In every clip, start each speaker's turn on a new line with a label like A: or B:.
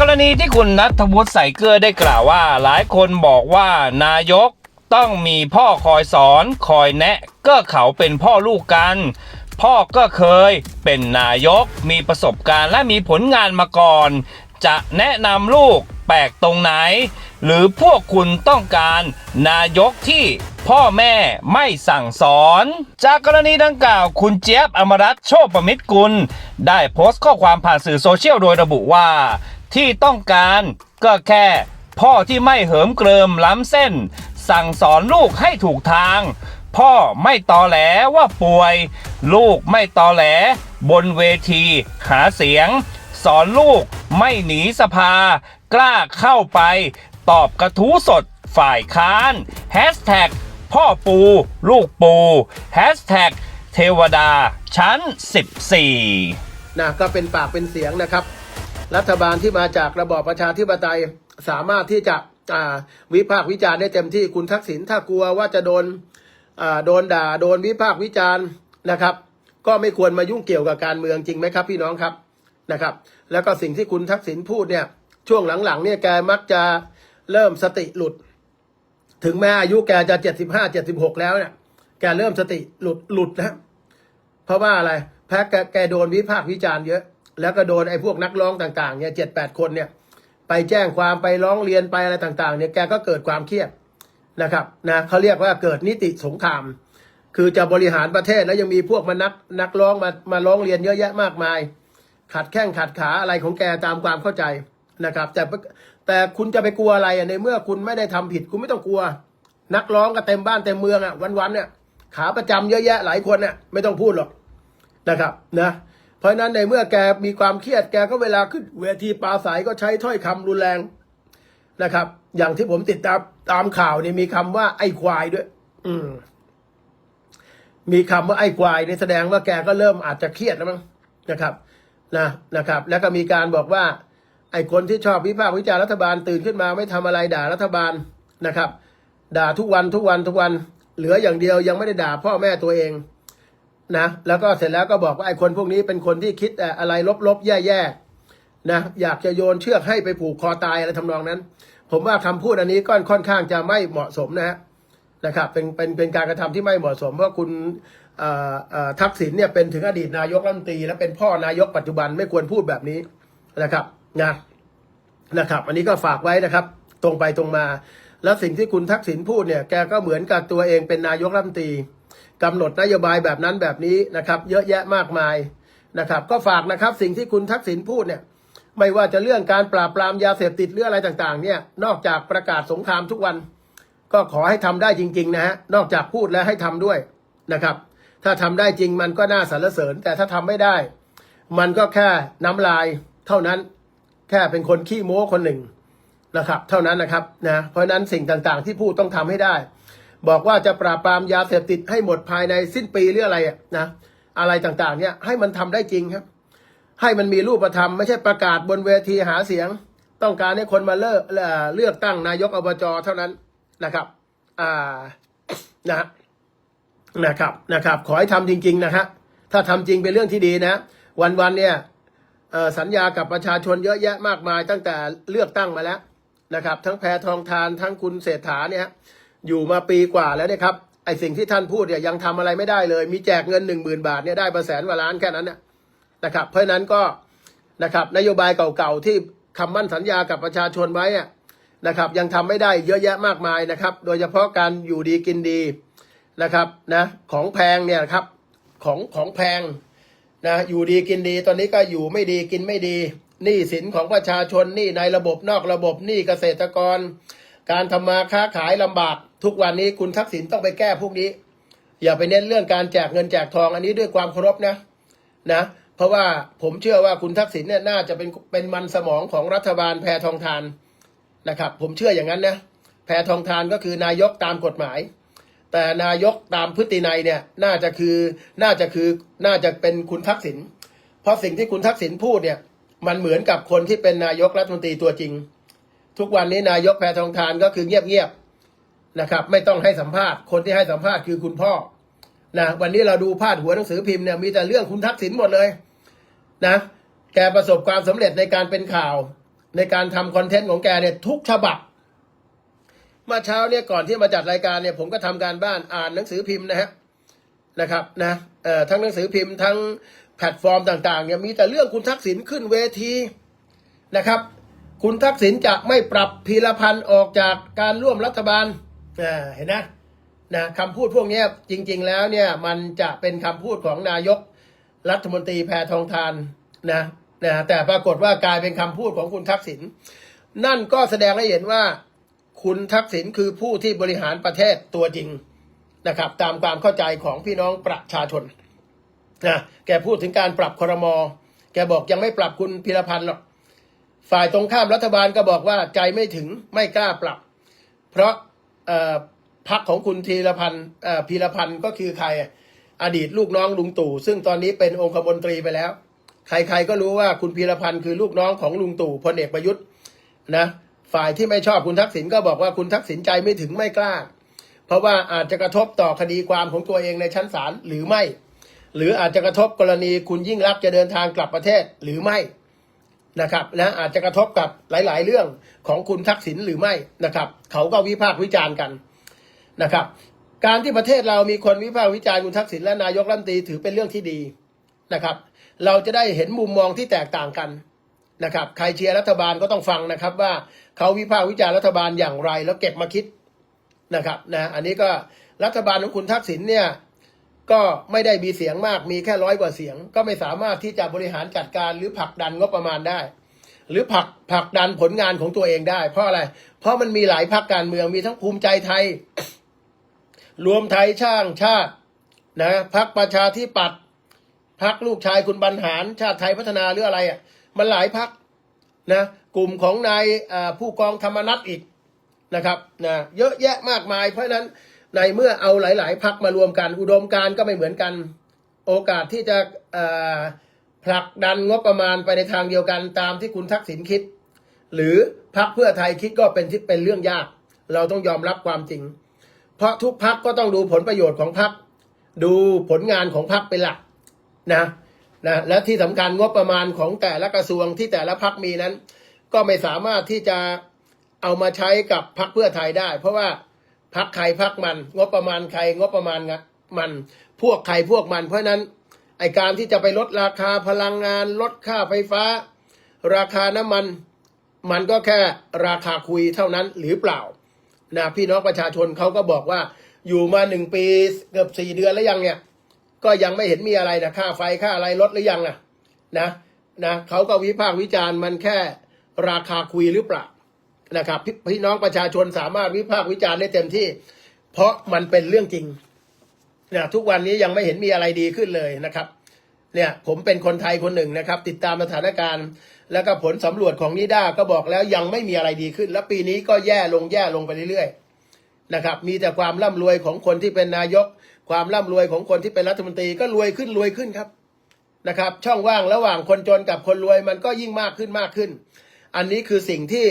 A: กรณีที่คุณนัทวุฒิใส่เกลือได้กล่าวว่า หลายคนบอกว่านายกต้องมีพ่อคอยสอนคอยแนะ ก็เขาเป็นพ่อลูกกัน พ่อก็เคยเป็นนายกมีประสบการณ์และมีผลงานมาก่อน จะแนะนำลูกแปลกตรงไหน หรือพวกคุณต้องการนายกที่พ่อแม่ไม่สั่งสอน จากกรณีดังกล่าวคุณเจี๊ยบอมรัตโชคประมิตรกุล ได้โพสต์ข้อความผ่านสื่อโซเชียลโดยระบุว่า ที่ต้องการก็แค่ พ่อที่ไม่เหิมเกริมล้ำเส้น สั่งสอนลูกให้ถูกทาง พ่อไม่ตอแหลว่าป่วย ลูกไม่ตอแหล บนเวทีหาเสียง สอนลูกไม่หนีสภา กล้าเข้าไป ตอบกระทู้สดฝ่ายค้านแฮชแท็กพ่อปู ลูกปูแฮชแท็กเทวดาชั้น 14
B: นะก็เป็นปากเป็นเสียงนะครับ รัฐบาลที่มาจากระบอบประชาธิปไตยสามารถที่จะวิพากษ์วิจารณ์ได้เต็มที่คุณทักษิณถ้ากลัวว่าจะโดนโดนด่าโดนวิพากษ์วิจารณ์นะครับ ก็ไม่ควรมายุ่งเกี่ยวกับการเมืองจริงไหมครับ พี่น้องครับนะครับ แล้วก็สิ่งที่คุณทักษิณพูดเนี่ยช่วงหลังๆเนี่ยแกมักจะเริ่มสติหลุด ถึงแม้อายุแกจะเจ็ดสิบห้าเจ็ดสิบหกแล้วเนี่ยแกเริ่มสติหลุดหลุดนะเพราะว่าอะไรแพ้แกแกโดนวิพากษ์วิจารณ์เยอะ แล้วก็โดนไอ้พวกนักร้องต่างๆเนี่ยเจ็ดแปดคนเนี่ยไปแจ้งความไปร้องเรียนไปอะไรต่างๆเนี่ยแกก็เกิดความเครียดนะครับนะเขาเรียกว่าเกิดนิติสงคราม คือจะบริหารประเทศแล้วยังมีพวกมานักนักร้องมามาร้องเรียนเยอะแยะมากมาย ขัดแข้งขัดขาอะไรของแกตามความเข้าใจนะครับ แต่แต่คุณจะไปกลัวอะไรอะในเมื่อคุณไม่ได้ทำผิดคุณไม่ต้องกลัว นักร้องก็เต็มบ้านเต็มเมืองอะวันๆเนี่ยขาประจำเยอะแยะหลายคนเนี่ยไม่ต้องพูดหรอกนะครับนะ ราะนั้นในเมื่อแกมีความเครียดแกก็เวลาขึ้นเวทีปราศัยก็ใช้ถ้อยคำรุนแรงนะครับ อย่างที่ผมติดตามตามข่าวเนี่ยมีคำว่าไอ้ควายด้วย อืม มีคำว่าไอ้ควายในแสดงว่าแกก็เริ่มอาจจะเครียดแล้วมั้งนะครับนะนะครับ แล้วก็มีการบอกว่า ไอ้คนที่ชอบวิพากษ์วิจารณ์รัฐบาลตื่นขึ้นมาไม่ทำอะไรด่ารัฐบาลนะครับ ด่าทุกวันทุกวันทุกวัน เหลืออย่างเดียวยังไม่ได้ด่าพ่อแม่ตัวเอง นะแล้วก็เสร็จแล้วก็บอกว่าไอ้คนพวกนี้เป็นคนที่คิดอะไรลบๆ แย่ๆนะอยากจะโยนเชือกให้ไปผูกคอตายอะไรทำนองนั้น ผมว่าคำพูดอันนี้ก็ค่อนข้างจะไม่เหมาะสมนะฮะนะครับเป็นเป็นเป็นการกระทำที่ไม่เหมาะสมเพราะคุณทักษิณเนี่ยเป็นถึงอดีตนายกรัฐมนตรี และเป็นพ่อนายกปัจจุบันไม่ควรพูดแบบนี้นะครับนะนะครับ อันนี้ก็ฝากไว้นะครับ ตรงไปตรงมา แล้วสิ่งที่คุณทักษิณพูดเนี่ยแกก็เหมือนกับตัวเองเป็นนายกรัฐมนตรี กำหนดนโยบายแบบนั้นแบบนี้นะครับ เยอะแยะมากมายนะครับ ก็ฝากนะครับสิ่งที่คุณทักษิณพูดเนี่ย ไม่ว่าจะเรื่องการปราบปรามยาเสพติดหรืออะไรต่างๆ เนี่ย นอกจากประกาศสงครามทุกวัน ก็ขอให้ทำได้จริง ๆ นะฮะนอกจากพูดแล้วให้ทำด้วยนะครับ ถ้าทำได้จริงมันก็น่าสรรเสริญ แต่ถ้าทำไม่ได้ มันก็แค่น้ำลายเท่านั้น แค่เป็นคนขี้โม้คนหนึ่งนะครับ เท่านั้นนะครับนะเพราะฉะนั้นสิ่งต่างๆ ที่พูดต้องทำให้ได้ บอกว่าจะปราบปรามยาเสพติดให้หมดภายในสิ้นปีหรืออะไรนะอะไรต่างๆ เนี่ยให้มันทำได้จริงครับ ให้มันมีรูปธรรมไม่ใช่ประกาศบนเวทีหาเสียง ต้องการให้คนมาเลิกเลือกตั้งนายกอบจเท่านั้นนะครับอ่านะนะครับนะครับ ขอให้ทำจริง ๆ นะฮะถ้าทำจริงเป็นเรื่องที่ดีนะ วันๆเนี่ยสัญญากับประชาชนเยอะแยะมากมายตั้งแต่เลือกตั้งมาแล้วนะครับ ทั้งแพทองทานทั้งคุณเศรษฐาเนี่ย อยู่มาปีกว่าแล้วนะครับไอสิ่งที่ท่านพูดเนี่ยยังทำอะไรไม่ได้เลย มีแจกเงินหนึ่งหมื่นบาทเนี่ยได้มาแสนกว่าล้านแค่นั้นเนี่ยนะครับ เพราะนั้นก็นะครับนโยบายเก่าๆที่คำมั่นสัญญากับประชาชนไว้นะครับ ยังทำไม่ได้เยอะแยะมากมายนะครับ โดยเฉพาะการอยู่ดีกินดีนะครับนะของแพงเนี่ยครับของของแพงนะอยู่ดีกินดี ตอนนี้ก็อยู่ไม่ดีกินไม่ดีหนี้สินของประชาชนหนี้ในระบบนอกระบบหนี้เกษตรกร การทำมาค้าขายลำบาก ทุกวันนี้คุณทักษิณต้องไปแก้พวกนี้ อย่าไปเน้นเรื่องการแจกเงินแจกทองอันนี้ด้วยความเคารพนะนะ เพราะว่าผมเชื่อว่าคุณทักษิณเนี่ยน่าจะเป็นเป็นมันสมองของรัฐบาลแพทองทานนะครับ ผมเชื่ออย่างนั้นนะแพทองทานก็คือนายกตามกฎหมาย แต่นายกตามพฤตินัยเนี่ยน่าจะคือน่าจะคือน่าจะเป็นคุณทักษิณเพราะสิ่งที่คุณทักษิณพูดเนี่ยมันเหมือนกับคนที่เป็นนายกรัฐมนตรีตัวจริง ทุกวันนี้นายกแพทองทานก็คือเงียบๆ นะครับ ไม่ต้องให้สัมภาษณ์คนที่ให้สัมภาษณ์คือคุณพ่อนะวันนี้เราดูพาดหัวหนังสือพิมพ์เนี่ยมีแต่เรื่องคุณทักษิณหมดเลยนะแกประสบความสำเร็จในการเป็นข่าว ในการทำคอนเทนต์ของแกเนี่ยทุกฉบับเมื่อเช้าเนี่ยก่อนที่มาจัดรายการเนี่ยผมก็ทำการบ้านอ่านหนังสือพิมพ์นะฮะนะครับนะเอ่อทั้งหนังสือพิมพ์ทั้งแพลตฟอร์มต่างๆเนี่ยมีแต่เรื่องคุณทักษิณขึ้นเวทีนะครับ คุณทักษิณจะไม่ปรับพีรพันธ์ออกจากการร่วมรัฐบาล เห็นนะนะคำพูดพวกนี้จริง ๆ แล้วเนี่ยมันจะเป็นคำพูดของนายกรัฐมนตรีแพทองทานนะนะแต่ปรากฏว่ากลายเป็นคำพูดของคุณทักษิณนั่นก็แสดงให้เห็นว่าคุณทักษิณคือผู้ที่บริหารประเทศตัวจริงนะครับ ตามความเข้าใจของพี่น้องประชาชนนะแกพูดถึงการปรับครมอแกบอกยังไม่ปรับคุณพิรพันธ์หรอกฝ่ายตรงข้ามรัฐบาลก็บอกว่าใจไม่ถึงไม่กล้าปรับ เพราะ พักของคุณธีรพันธ์พีรพันธ์ก็คือใครอดีตลูกน้องลุงตู่ ซึ่งตอนนี้เป็นองคมนตรีไปแล้ว ใครๆก็รู้ว่าคุณพีรพันธ์คือลูกน้องของลุงตู่พลเอกประยุทธ์นะฝ่ายที่ไม่ชอบคุณทักษิณก็บอกว่าคุณทักษิณใจไม่ถึงไม่กล้า เพราะว่าอาจจะกระทบต่อคดีความของตัวเองในชั้นศาลหรือไม่ หรืออาจจะกระทบกรณีคุณยิ่งรักจะเดินทางกลับประเทศหรือไม่ นะครับนะอาจจะกระทบกับหลาย ๆ เรื่องของคุณทักษิณหรือไม่นะครับ เขาก็วิพากษ์วิจารณ์กันนะครับ การที่ประเทศเรามีคนวิพากษ์วิจารณ์คุณทักษิณและนายกรัฐมนตรีถือเป็นเรื่องที่ดีนะครับ เราจะได้เห็นมุมมองที่แตกต่างกันนะครับ ใครเชียร์รัฐบาลก็ต้องฟังนะครับ ว่าเขาวิพากษ์วิจารณ์รัฐบาลอย่างไรแล้วเก็บมาคิดนะครับนะอันนี้ก็รัฐบาลของคุณทักษิณเนี่ย ก็ไม่ได้มีเสียงมากมีแค่ร้อยกว่าเสียง ก็ไม่สามารถที่จะบริหารจัดการหรือผลักดันงบประมาณได้ หรือผลักผลักดันผลงานของตัวเองได้ เพราะอะไร เพราะมันมีหลายพรรคการเมืองมีทั้งภูมิใจไทย รวมไทยช่างชาตินะพรรคประชาธิปัตย์พรรคลูกชายคุณบรรหาร ชาติไทยพัฒนาหรืออะไรอะมันหลายพรรคนะกลุ่มของนายผู้กองธรรมนัฐอีกนะครับนะเยอะแยะมากมายเพราะนั้น ในเมื่อเอาหลาย ๆพักมารวมกัน อุดมการก็ไม่เหมือนกัน โอกาสที่จะผลักดันงบประมาณไปในทางเดียวกันตามที่คุณทักษิณคิด หรือพักเพื่อไทยคิดก็เป็นที่เป็นเรื่องยาก เราต้องยอมรับความจริง เพราะทุกพักก็ต้องดูผลประโยชน์ของพักดูผลงานของพักเป็นหลักนะนะและที่สำคัญงบประมาณของแต่ละกระทรวงที่แต่ละพักมีนั้น ก็ไม่สามารถที่จะเอามาใช้กับพักเพื่อไทยได้ เพราะว่า พักใครพักมัน งบประมาณใครงบประมาณมัน พวกใครพวกมัน เพราะนั้นไอการที่จะไปลดราคาพลังงาน ลดค่าไฟฟ้า ราคาน้ำมัน มันก็แค่ราคาคุยเท่านั้นหรือเปล่านะพี่น้องประชาชนเขาก็บอกว่าอยู่มาหนึ่งปีเกือบสี่เดือนแล้วยังเนี่ย ก็ยังไม่เห็นมีอะไรนะค่าไฟค่าอะไรลดหรือยังนะนะนะเขาก็วิพากษ์วิจารณ์มันแค่ราคาคุยหรือเปล่า นะครับพพี่น้องประชาชนสามารถวิพากษ์วิจารณ์ได้เต็มที่ เพราะมันเป็นเรื่องจริงนะทุกวันนี้ยังไม่เห็นมีอะไรดีขึ้นเลยนะครับ เนี่ยผมเป็นคนไทยคนหนึ่งนะครับ ติดตามสถานการณ์ แล้วก็ผลสำรวจของนิด้าก็บอกแล้วยังไม่มีอะไรดีขึ้น และปีนี้ก็แย่ลงแย่ลงไปเรื่อยๆนะครับ มีแต่ความร่ำรวยของคนที่เป็นนายก ความร่ำรวยของคนที่เป็นรัฐมนตรีก็รวยขึ้นรวยขึ้นครับนะครับ ช่องว่างระหว่างคนจนกับคนรวยมันก็ยิ่งมากขึ้นมากขึ้น อันนี้คือสิ่งที่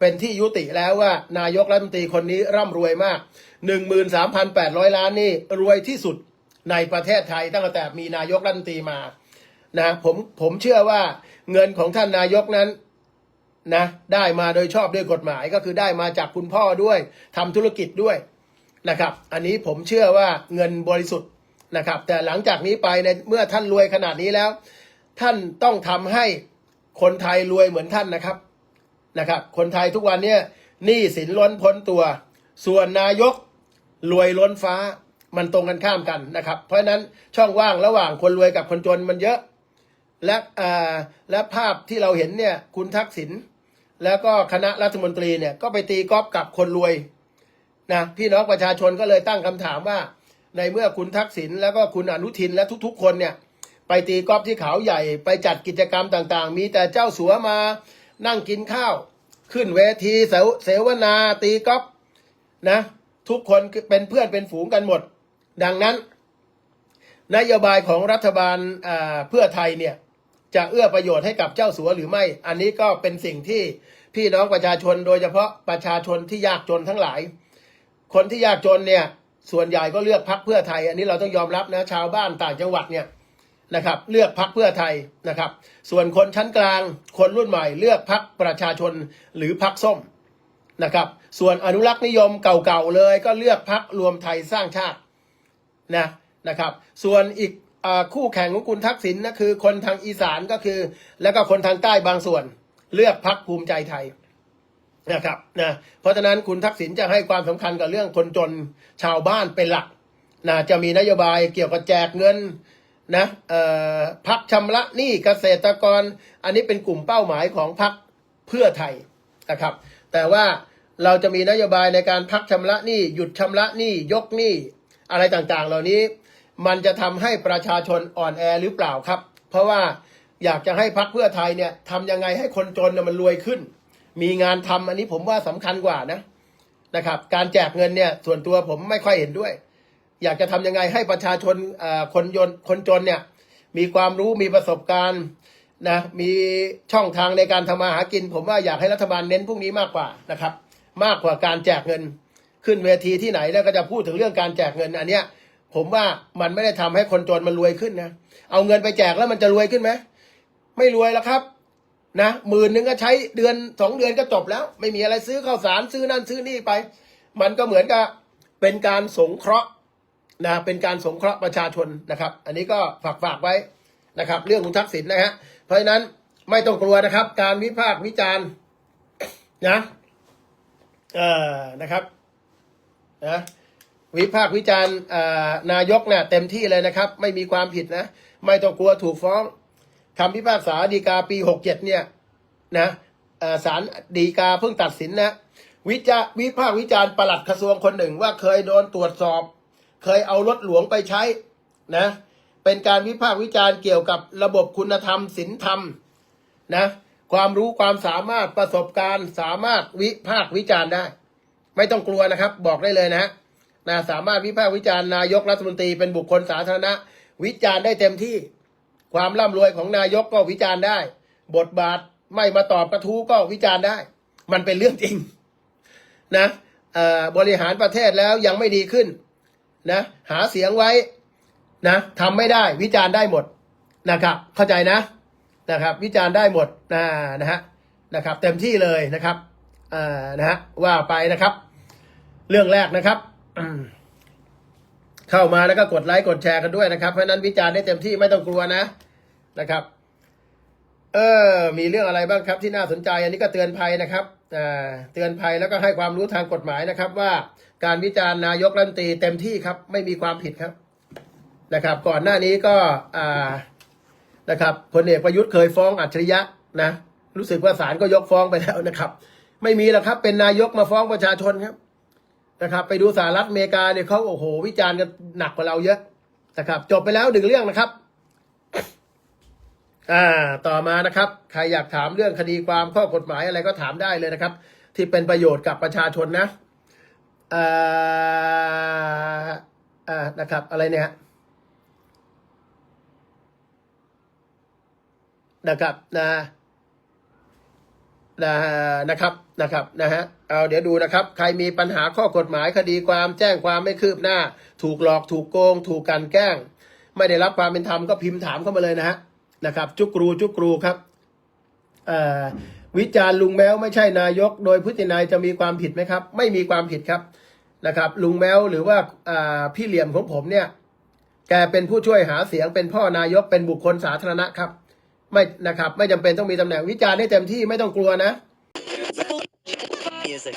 B: เป็นที่ยุติแล้วว่านายกรัฐมนตรีคนนี้ร่ำรวยมาก 13,800 ล้านนี่รวยที่สุดในประเทศไทยตั้งแต่มีนายกรัฐมนตรีมานะผมผมเชื่อว่าเงินของท่านนายกนั้นนะได้มาโดยชอบด้วยกฎหมายก็คือได้มาจากคุณพ่อด้วยทำธุรกิจด้วยนะครับ อันนี้ผมเชื่อว่าเงินบริสุทธิ์นะครับ แต่หลังจากนี้ไปในเมื่อท่านรวยขนาดนี้แล้ว ท่านต้องทำให้คนไทยรวยเหมือนท่านนะครับ นะครับ คนไทยทุกวันเนี้ยหนี้สินล้นพ้นตัว ส่วนนายกรวยล้นฟ้ามันตรงกันข้ามกันนะครับ เพราะฉะนั้นช่องว่างระหว่างคนรวยกับคนจนมันเยอะ และอ่าและภาพที่เราเห็นเนี่ยคุณทักษิณแล้วก็คณะรัฐมนตรีเนี่ยก็ไปตีกอล์ฟกับคนรวยนะพี่น้องประชาชนก็เลยตั้งคำถามว่า ในเมื่อคุณทักษิณแล้วก็คุณอนุทินและทุกๆ คนเนี่ยไปตีกอล์ฟที่เขาใหญ่ไปจัดกิจกรรมต่างๆ มีแต่เจ้าสัวมา นั่งกินข้าว ขึ้นเวทีเสวนาตีก๊อฟนะ ทุกคนเป็นเพื่อนเป็นฝูงกันหมด ดังนั้น นโยบายของรัฐบาลเพื่อไทยเนี่ยจะเอื้อประโยชน์ให้กับเจ้าสัวหรือไม่ อันนี้ก็เป็นสิ่งที่พี่น้องประชาชนโดยเฉพาะประชาชนที่ยากจนทั้งหลาย คนที่ยากจนเนี่ยส่วนใหญ่ก็เลือกพักเพื่อไทย อันนี้เราต้องยอมรับนะชาวบ้านต่างจังหวัดเนี่ย นะครับเลือกพักเพื่อไทยนะครับ ส่วนคนชั้นกลางคนรุ่นใหม่ เลือกพักประชาชนหรือพักส้มนะครับ ส่วนอนุรักษ์นิยมเก่าๆเลยก็เลือกพักรวมไทยสร้างชาตินะนะครับ ส่วนอีกอคู่แข่งของคุณทักษิณนะคือคนทางอีสานก็คือ แล้วก็คนทางใต้บางส่วน เลือกพักภูมิใจไทยนะครับนะเพราะฉะนั้นคุณทักษิณจะให้ความสำคัญกับเรื่องคนจนชาวบ้านเป็นหลักนะจะมีนโยบายเกี่ยวกับแจกเงิน นะพักชำระหนี้เกษตรกร อันนี้เป็นกลุ่มเป้าหมายของพักเพื่อไทยนะครับ แต่ว่าเราจะมีนโยบายในการพักชำระหนี้หยุดชำระหนี้ยกหนี้อะไรต่างๆ เหล่านี้ มันจะทำให้ประชาชนอ่อนแอหรือเปล่าครับ เพราะว่าอยากจะให้พักเพื่อไทยเนี่ยทำยังไงให้คนจนมันรวยขึ้น มีงานทำอันนี้ผมว่าสำคัญกว่านะนะครับ การแจกเงินเนี่ยส่วนตัวผมไม่ค่อยเห็นด้วย อยากจะทำยังไงให้ประชาชนคนยนคนจนเนี่ยมีความรู้มีประสบการณ์นะมีช่องทางในการทำมาหากิน ผมว่าอยากให้รัฐบาลเน้นพวกนี้มากกว่านะครับ มากกว่าการแจกเงินขึ้นเวทีที่ไหนแล้วก็จะพูดถึงเรื่องการแจกเงินอันเนี้ยผมว่ามันไม่ได้ทำให้คนจนมันรวยขึ้นนะเอาเงินไปแจกแล้วมันจะรวยขึ้นไหมไม่รวยแล้วครับนะหมื่นหนึ่งก็ใช้เดือนสองเดือนก็จบแล้ว ไม่มีอะไรซื้อข้าวสารซื้อนั่นซื้อนี่ไป มันก็เหมือนกับเป็นการสงเคราะห์ นะเป็นการสงเคราะห์ประชาชนนะครับ อันนี้ก็ฝากฝากไว้นะครับ เรื่องคุณทักษิณนะฮะเพราะฉะนั้นไม่ต้องกลัวนะครับ การวิพากษ์วิจารณ์นะเอ่อนะครับนะวิพากษ์วิจารณ์นายกเนี่ยเต็มที่เลยนะครับ ไม่มีความผิดนะ ไม่ต้องกลัวถูกฟ้องคำพิพากษาดีกาปีหกเจ็ดเนี่ยนะศาลดีกาเพิ่งตัดสินนะ วิจาวิพากษ์วิจารณ์ประหลัดกระทรวงคนหนึ่งว่าเคยโดนตรวจสอบ เคยเอารถหลวงไปใช้นะเป็นการวิพากษ์วิจารณ์เกี่ยวกับระบบคุณธรรมศีลธรรมนะความรู้ความสามารถประสบการณ์สามารถวิพากษ์วิจารณ์ได้ ไม่ต้องกลัวนะครับ บอกได้เลยนะนะสามารถวิพากษ์วิจารณ์นายกรัฐมนตรีเป็นบุคคลสาธารณะ วิจารณ์ได้เต็มที่ ความร่ำรวยของนายกก็วิจารณ์ได้ บทบาทไม่มาตอบกระทู้ก็วิจารณ์ได้ มันเป็นเรื่องจริงนะบริหารประเทศแล้วยังไม่ดีขึ้น นะหาเสียงไว้นะทำไม่ได้วิจารณ์ได้หมดนะครับ เข้าใจนะนะครับ วิจารณ์ได้หมดนะนะฮะนะครับ เต็มที่เลยนะครับอ่านะฮะว่าไปนะครับ เรื่องแรกนะครับเข้ามาแล้วก็กดไลค์กดแชร์กันด้วยนะครับเพราะนั้นวิจารณ์ได้เต็มที่ไม่ต้องกลัวนะนะครับ เออ มีเรื่องอะไรบ้างครับที่น่าสนใจ อันนี้ก็เตือนภัยนะครับ เตือนภัยแล้วก็ให้ความรู้ทางกฎหมายนะครับ ว่าการวิจารณ์นายกรัฐมนตรีเต็มที่ครับ ไม่มีความผิดครับนะครับ ก่อนหน้านี้ก็นะครับพลเอกประยุทธ์เคยฟ้องอัจฉริยะนะรู้สึกว่าศาลก็ยกฟ้องไปแล้วนะครับ ไม่มีหรอกครับเป็นนายกมาฟ้องประชาชนครับนะครับ ไปดูสหรัฐอเมริกาเนี่ยเขาโอ้โห วิจารณ์กันหนักกว่าเราเยอะนะครับ จบไปแล้วหนึ่งเรื่องนะครับ อ่าต่อมานะครับใครอยากถามเรื่องคดีความข้อกฎหมายอะไรก็ถามได้เลยนะครับ ที่เป็นประโยชน์กับประชาชนนะอ่าอ่านะครับ อะไรเนี่ยนะครับนะนะนะครับนะครับนะฮะเอาเดี๋ยวดูนะครับ ใครมีปัญหาข้อกฎหมายคดีความแจ้งความไม่คืบหน้า ถูกหลอกถูกโกง ถูกกันแกล้ง ไม่ได้รับความเป็นธรรมก็พิมพ์ถามเข้ามาเลยนะฮะ นะครับ จุกรูจุกรูครับวิจารณ์ลุงแมวไม่ใช่นายก โดยพฤตินัยจะมีความผิดไหมครับ ไม่มีความผิดครับนะครับ ลุงแมวหรือว่าพี่เหลี่ยมของผมเนี่ย แกเป็นผู้ช่วยหาเสียงเป็นพ่อนายกเป็นบุคคลสาธารณะครับ ไม่นะครับ ไม่จำเป็นต้องมีตำแหน่งวิจารณ์ได้เต็มที่ไม่ต้องกลัวนะ
C: Music.